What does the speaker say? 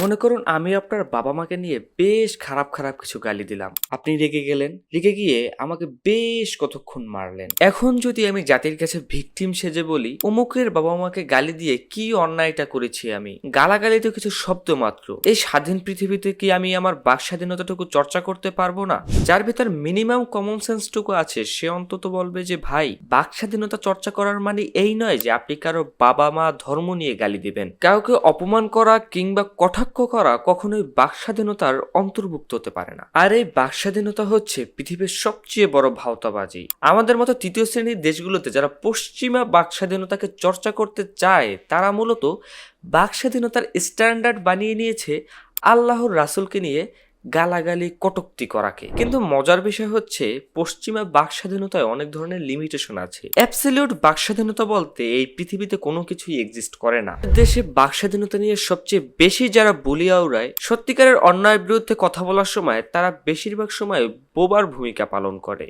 মনে করুন আমি আপনার বাবা মাকে নিয়ে বেশ খারাপ খারাপ কিছু গালি দিলাম। আপনি রেগে গেলেন। রেগে গিয়ে আমাকে বেশ কতক্ষণ মারলেন। এখন যদি আমি জাতির কাছে ভিকটিম সেজে বলি, অমুকের বাবা মাকে গালি দিয়ে কি অন্যায়টা করেছি আমি? গালাগালি তো কিছু শব্দ মাত্র। এই স্বাধীন পৃথিবীতে কি আমি আমার বাক স্বাধীনতাটুকু চর্চা করতে পারব না? যার ভেতর মিনিমাম কমন সেন্সটুকু আছে, সে অন্তত বলবে যে, ভাই বাক স্বাধীনতা চর্চা করার মানে এই নয় যে, আপনি কারও বাবা মা ধর্ম নিয়ে গালি দিবেন। কাউকে অপমান করা কিংবা কটাক্ষ করা কখনোই বাকস্বাধীনতার অন্তর্ভুক্ত হতে পারে না। আর এই বাকস্বাধীনতা হচ্ছে পৃথিবীর সবচেয়ে বড় ভাওতাবাজি। আমাদের মতো তৃতীয় শ্রেণির দেশগুলোতে যারা পশ্চিমা বাকস্বাধীনতাকে চর্চা করতে চায়, তারা মূলত বাকস্বাধীনতার স্ট্যান্ডার্ড বানিয়ে নিয়েছে আল্লাহর রাসুলকে নিয়ে গালাগালি, কটুক্তি করাকে। কিন্তু মজার বিষয় হচ্ছে, পশ্চিমা বাক স্বাধীনতায় অনেক ধরনের লিমিটেশন আছে। অ্যাবসলিউট বাক স্বাধীনতা বলতে এই পৃথিবীতে কোনো কিছুই এক্সিস্ট করে না। দেশে বাক স্বাধীনতা নিয়ে সবচেয়ে বেশি যারা বলিয়া উড়ায় সত্যিকারের অন্যায়ের বিরুদ্ধে কথা বলার সময় তারা বেশিরভাগ সময় বোবার ভূমিকা পালন করে।